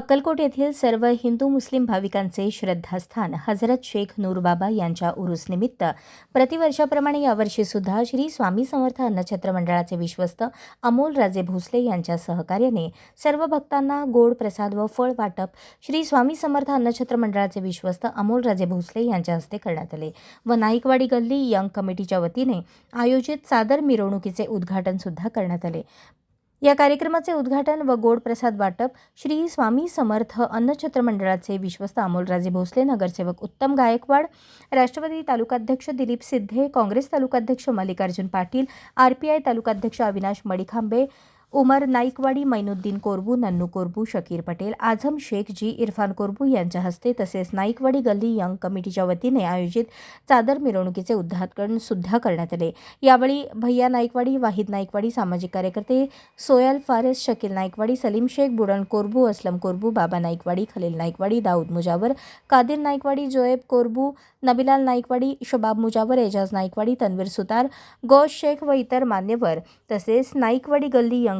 अक्कलकोट येथील सर्व हिंदू मुस्लिम भाविकांचे श्रद्धास्थान हजरत शेख नूरबाबा यांच्या उरुसनिमित्त प्रतिवर्षाप्रमाणे यावर्षी सुद्धा श्री स्वामी समर्थ अन्नछत्र मंडळाचे विश्वस्त अमोल राजे भोसले यांच्या सहकार्याने सर्व भक्तांना गोड प्रसाद व फळ वाटप श्री स्वामी समर्थ अन्नछत्र मंडळाचे विश्वस्त अमोल राजे भोसले यांच्या हस्ते करण्यात आले. व नाईकवाडी गल्ली यंग कमिटीच्या वतीने आयोजित सादर मिरवणुकीचे उद्घाटन सुद्धा करण्यात आले. या कार्यक्रमाचे उद्घाटन व गोड प्रसाद वाटप श्री स्वामी समर्थ अन्नछत्र मंडळाचे विश्वस्त अमोलराजे भोसले नगरसेवक उत्तम गायकवाड राष्ट्रवादी तालुकाध्यक्ष दिलीप सिद्धे काँग्रेस तालुकाध्यक्ष मल्लिकार्जुन पाटील आरपीआय तालुकाध्यक्ष अविनाश मडिखांबे उमर नाईकवाडी मैनुद्दीन कोरबू नन्नू कोरबू शकीर पटेल आझम शेख जी. इरफान कोरबू यांच्या हस्ते तसेच नाईकवाडी गल्ली यंग कमिटीच्या वतीने आयोजित चादर मिरवणुकीचे उद्घाटन सुद्धा करण्यात आले. यावेळी भैया नाईकवाडी वाहिद नाईकवाडी सामाजिक कार्यकर्ते सोयल फारेस शकील नाईकवाडी सलीम शेख बुरण कोरबू असलम कोरबू बाबा नाईकवाडी खलील नाईकवाडी दाऊद मुजावर कादिर नाईकवाडी जोएब कोरबू नबिलाल नाईकवाडी शबाब मुजावर एजाज नाईकवाडी तन्वीर सुतार गौश शेख व इतर मान्यवर. तसेच नाईकवाडी गल्ली यंग